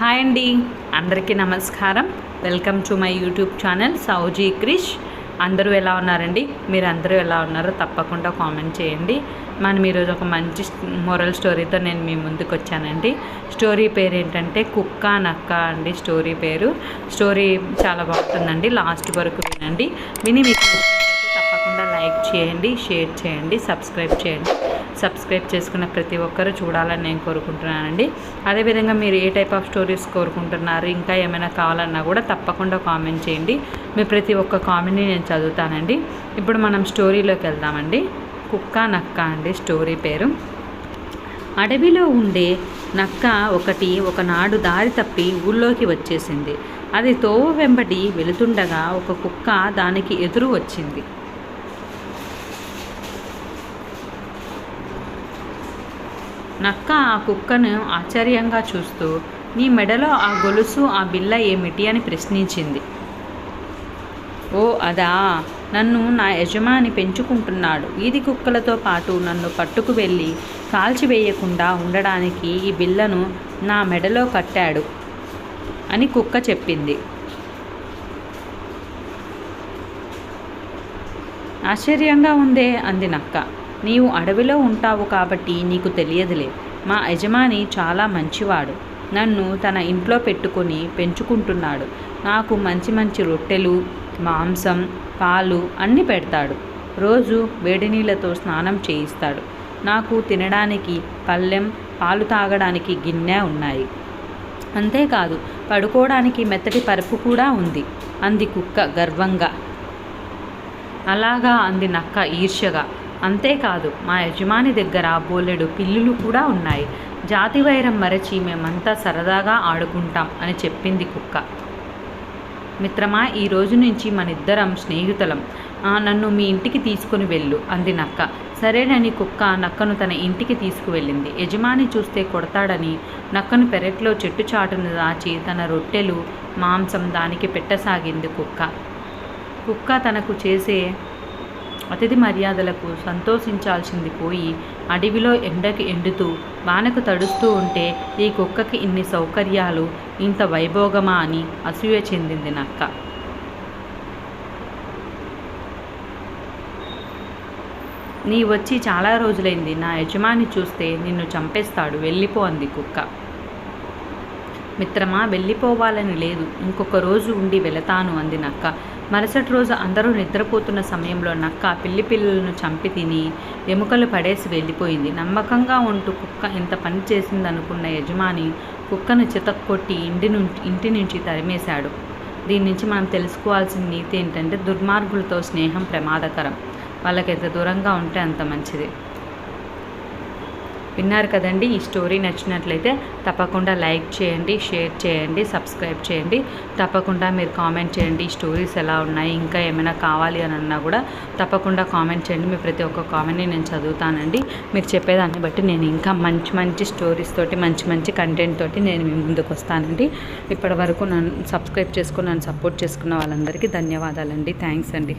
Hi అండి. అందరికీ నమస్కారం. Welcome to my YouTube channel Souji Krish. అందరూ ఎలా ఉన్నారండి? మీరు అందరూ ఎలా ఉన్నారో తప్పకుండా కామెంట్ చేయండి. మనం ఈరోజు ఒక మంచి మొరల్ స్టోరీతో నేను మీ ముందుకు వచ్చానండి స్టోరీ పేరు ఏంటంటే కుక్క నక్క అండి స్టోరీ పేరు. స్టోరీ చాలా బాగుంటుందండి. లాస్ట్ వరకు వినండి. విని మీకు తప్పకుండా లైక్ చేయండి షేర్ చేయండి సబ్స్క్రైబ్ చేయండి. సబ్స్క్రైబ్ చేసుకున్న ప్రతి ఒక్కరూ చూడాలని నేను కోరుకుంటున్నానండి. అదేవిధంగా మీరు ఏ టైప్ ఆఫ్ స్టోరీస్ కోరుకుంటున్నారు ఇంకా ఏమైనా కావాలన్నా కూడా తప్పకుండా కామెంట్ చేయండి. మీ ప్రతి ఒక్క కామెంట్ని నేను చదువుతానండి. ఇప్పుడు మనం స్టోరీలోకి వెళ్దామండి. కుక్క నక్క అండి స్టోరీ పేరు. అడవిలో ఉండే నక్క ఒకటి ఒకనాడు దారి తప్పి ఊళ్ళోకి వచ్చేసింది. అది తోవ వెంబడి వెళుతుండగా ఒక కుక్క దానికి ఎదురు వచ్చింది. నక్క ఆ కుక్కను ఆశ్చర్యంగా చూస్తూ నీ మెడలో ఆ గొలుసు ఆ బిల్ల ఏమిటి? అని ప్రశ్నించింది. ఓ అదా. నన్ను నా యజమాని పెంచుకుంటున్నాడు. వీధి కుక్కలతో పాటు నన్ను పట్టుకు వెళ్ళి కాల్చివేయకుండా ఉండడానికి ఈ బిల్లను నా మెడలో కట్టాడు అని కుక్క చెప్పింది. ఆశ్చర్యంగా ఉందే అంది నక్క. నీవు అడవిలో ఉంటావు కాబట్టి నీకు తెలియదులే. మా యజమాని చాలా మంచివాడు. నన్ను తన ఇంట్లో పెట్టుకొని పెంచుకుంటున్నాడు. నాకు మంచి మంచి రొట్టెలు మాంసం పాలు అన్నీ పెడతాడు. రోజు వేడి నీళ్ళతో స్నానం చేయిస్తాడు. నాకు తినడానికి పళ్ళెం పాలు తాగడానికి గిన్నె ఉన్నాయి. అంతేకాదు పడుకోవడానికి మెత్తటి పరుపు కూడా ఉంది. అంది కుక్క గర్వంగా. అలాగా అంది నక్క ఈర్ష్యగా. అంతేకాదు మా యజమాని దగ్గర బోలెడు పిల్లులు కూడా ఉన్నాయి. జాతి వైరం మరచి మేమంతా సరదాగా ఆడుకుంటాం అని చెప్పింది కుక్క. మిత్రమా ఈ రోజు నుంచి మనిద్దరం స్నేహితులం. నన్ను మీ ఇంటికి తీసుకుని వెళ్ళు అంది నక్క. సరేనని కుక్క నక్కను తన ఇంటికి తీసుకువెళ్ళింది. యజమాని చూస్తే కొడతాడని నక్కను పెరట్లో చెట్టు చాటును దాచి తన రొట్టెలు మాంసం దానికి పెట్టసాగింది కుక్క. కుక్క తనకు చేసే అతిథి మర్యాదలకు సంతోషించాల్సింది పోయి అడవిలో ఎండకి ఎండుతూ వానకు తడుస్తూ ఉంటే ఈ కుక్కకి ఇన్ని సౌకర్యాలు ఇంత వైభోగమా అని అసూయ చెందింది నక్క. నీ వచ్చి చాలా రోజులైంది నా యజమాని చూస్తే నిన్ను చంపేస్తాడు వెళ్ళిపో అంది కుక్క. మిత్రమా వెళ్ళిపోవాలని లేదు ఇంకొక రోజు ఉండి వెళతాను అంది నక్క. మరుసటి రోజు అందరూ నిద్రపోతున్న సమయంలో నక్క పిల్లి పిల్లలను చంపి తిని ఎముకలు పడేసి వెళ్ళిపోయింది. నమ్మకంగా ఉంటూ కుక్క ఇంత పని చేసిందనుకున్న యజమాని కుక్కను చితక్కొట్టి ఇంటి నుంచి ఇంటి నుంచి తరిమేశాడు. దీని నుంచి మనం తెలుసుకోవాల్సిన నీతి ఏంటంటే దుర్మార్గులతో స్నేహం ప్రమాదకరం. వాళ్ళకి ఎంత దూరంగా ఉంటే అంత మంచిది. విన్నారు కదండి ఈ స్టోరీ నచ్చినట్లయితే తప్పకుండా లైక్ చేయండి షేర్ చేయండి సబ్స్క్రైబ్ చేయండి. తప్పకుండా మీరు కామెంట్ చేయండి ఈ స్టోరీస్ ఎలా ఉన్నాయి ఇంకా ఏమైనా కావాలి అని అన్నా కూడా తప్పకుండా కామెంట్ చేయండి. మీ ప్రతి ఒక్క కామెంట్ని నేను చదువుతానండి. మీరు చెప్పేదాన్ని బట్టి నేను ఇంకా మంచి మంచి స్టోరీస్ తోటి మంచి మంచి కంటెంట్ తోటి నేను మీ ముందుకు వస్తానండి. ఇప్పటి వరకు నన్ను సబ్స్క్రైబ్ చేసుకుని నన్ను సపోర్ట్ చేసుకున్న వాళ్ళందరికీ ధన్యవాదాలండి. థ్యాంక్స్ అండి.